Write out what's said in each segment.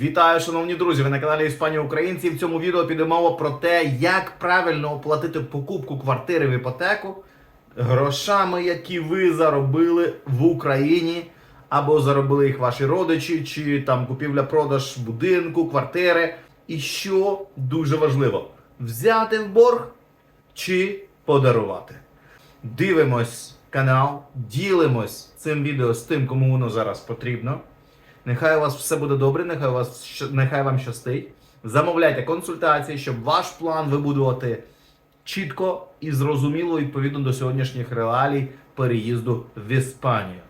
Вітаю, шановні друзі! Ви на каналі Іспанія Українці. В цьому відео піде мова про те, як правильно оплатити покупку квартири в іпотеку грошами, які ви заробили в Україні, або заробили їх ваші родичі, чи там купівля-продаж будинку, квартири. І що дуже важливо: взяти в борг чи подарувати. Дивимось канал, ділимось цим відео з тим, кому воно зараз потрібно. Нехай у вас все буде добре, нехай у вас нехай вам щастить. Замовляйте консультації, щоб ваш план вибудувати чітко і зрозуміло відповідно до сьогоднішніх реалій переїзду в Іспанію.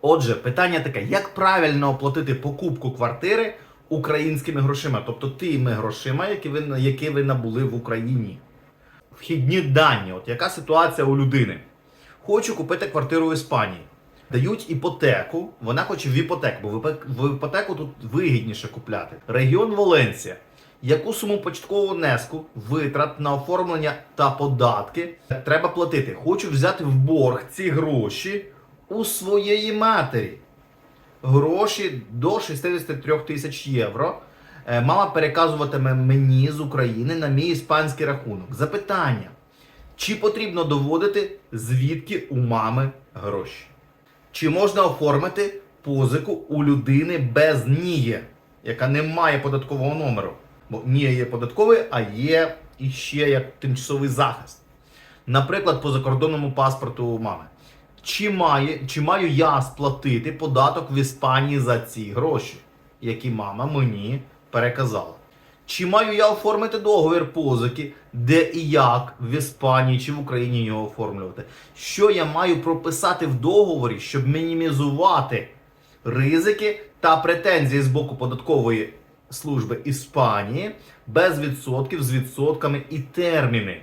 Отже, питання таке: як правильно оплатити покупку квартири українськими грошима, тобто тими грошима, які ви, які ви набули в Україні? Вхідні дані, от яка ситуація у людини? Хочу купити квартиру в Іспанії. Дають іпотеку, вона хоче в іпотеку, бо в іпотеку тут вигідніше купляти. Регіон Валенсія. Яку суму початкового внеску, витрат на оформлення та податки треба платити? Хочу взяти в борг ці гроші у своєї матері. Гроші до 63 тисяч євро. Е, Мама переказуватиме мені з України на мій іспанський рахунок. Запитання: чи потрібно доводити, звідки у мами гроші? Чи можна оформити позику у людини без НІЄ, яка не має податкового номеру? Бо НІЄ є податковий, а є іще як тимчасовий захист. Наприклад, по закордонному паспорту мами. Чи, має, чи маю я сплатити податок в Іспанії за ці гроші, які мама мені переказала? Чи маю я оформити договір позики, де і як в Іспанії чи в Україні його оформлювати? Що я маю прописати в договорі, щоб мінімізувати ризики та претензії з боку податкової служби Іспанії без відсотків з відсотками і терміни?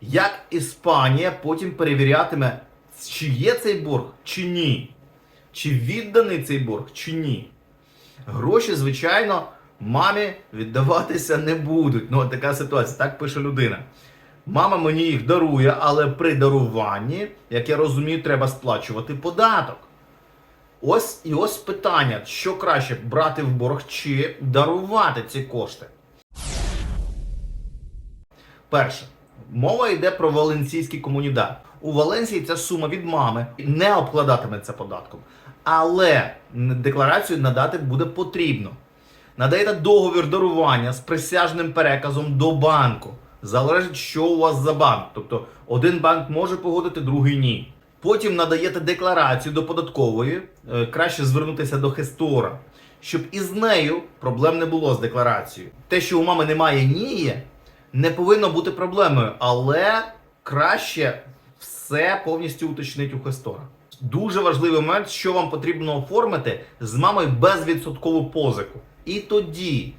Як Іспанія потім перевірятиме, чи є цей борг, чи ні? Чи відданий цей борг, чи ні? Гроші, звичайно, мамі віддаватися не будуть. Ну, така ситуація, так пише людина. Мама мені їх дарує, але при даруванні, як я розумію, треба сплачувати податок. Ось і ось питання: що краще брати в борг чи дарувати ці кошти? Перше, мова йде про валенційський комунідат. У Валенції ця сума від мами не обкладатиметься податком, але декларацію надати буде потрібно. Надаєте договір дарування з присяжним переказом до банку. Залежить, що у вас за банк. Тобто один банк може погодити, другий ні. Потім надаєте декларацію до податкової, е, краще звернутися до хестора, щоб із нею проблем не було з декларацією. Те, що у мами немає НІЄ, не повинно бути проблемою, але краще все повністю уточнити у хестора. Дуже важливий момент, що вам потрібно оформити з мамою безвідсоткову позику. І тоді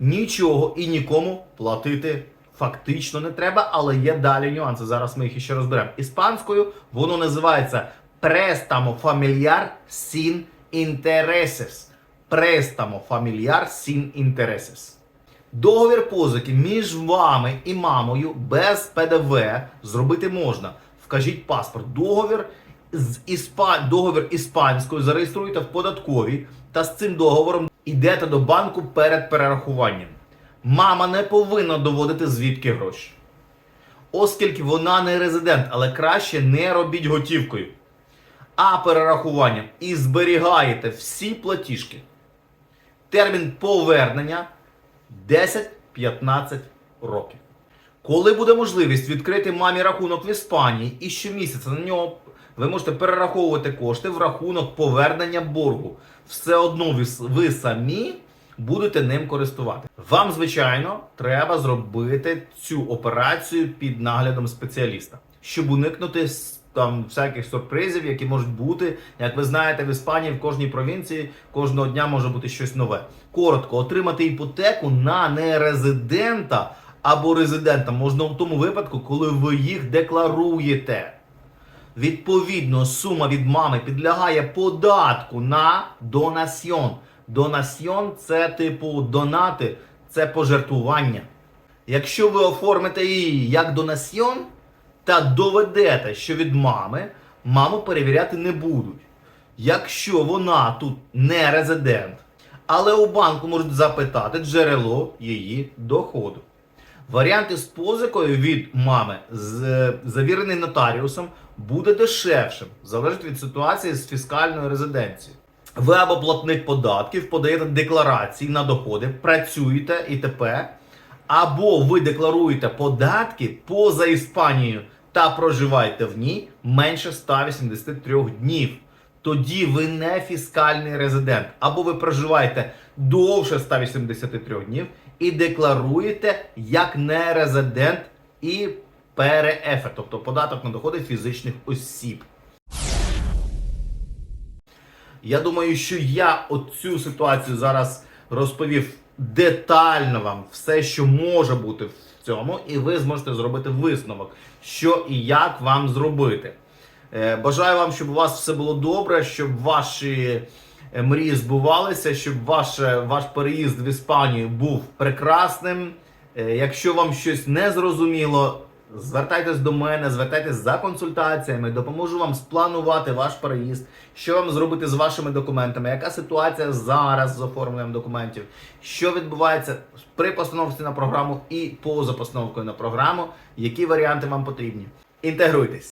нічого і нікому платити фактично не треба, але є далі нюанси. Зараз ми їх ще розберемо. Іспанською воно називається préstamo familiar sin intereses. Préstamo familiar sin intereses. Договір позики між вами і мамою без ПДВ зробити можна. Вкажіть паспорт. Договір з іспа... договір іспанською зареєструйте в податковій та з цим договором йдете до банку перед перерахуванням. Мама не повинна доводити звідки гроші. Оскільки вона не резидент, але краще не робіть готівкою. А перерахуванням і зберігаєте всі платіжки. Термін повернення 10-15 років. Коли буде можливість відкрити мамі рахунок в Іспанії і щомісяця на нього ви можете перераховувати кошти в рахунок повернення боргу. Все одно ви, ви самі будете ним користувати. Вам, звичайно, треба зробити цю операцію під наглядом спеціаліста, щоб уникнути там всяких сюрпризів, які можуть бути. Як ви знаєте, в Іспанії в кожній провінції кожного дня може бути щось нове. Коротко, отримати іпотеку на нерезидента або резидента можна в тому випадку, коли ви їх декларуєте. Відповідно, сума від мами підлягає податку на донаціон. Донаціон це типу донати, це пожертвування. Якщо ви оформите її як донасьйон та доведете, що від мами, маму перевіряти не будуть. Якщо вона тут не резидент, але у банку можуть запитати джерело її доходу. Варіанти з позикою від мами, з, завірений нотаріусом, буде дешевшим, залежить від ситуації з фіскальною резиденцією. Ви або платник податків, подаєте декларації на доходи, працюєте ІТП, або ви декларуєте податки поза Іспанією та проживаєте в ній менше 183 днів. Тоді ви не фіскальний резидент, або ви проживаєте довше 183 днів і декларуєте як нерезидент і ПРФ, тобто податок на доходи фізичних осіб. Я думаю, що я оцю ситуацію зараз розповів детально вам все, що може бути в цьому, і ви зможете зробити висновок, що і як вам зробити. Е, Бажаю вам, щоб у вас все було добре, щоб ваші е, мрії збувалися, щоб ваш, ваш переїзд в Іспанію був прекрасним. Е, Якщо вам щось не зрозуміло, звертайтесь до мене, звертайтесь за консультаціями, допоможу вам спланувати ваш переїзд, що вам зробити з вашими документами, яка ситуація зараз з оформленням документів, що відбувається при постановці на програму і поза постановкою на програму, які варіанти вам потрібні. Інтегруйтесь.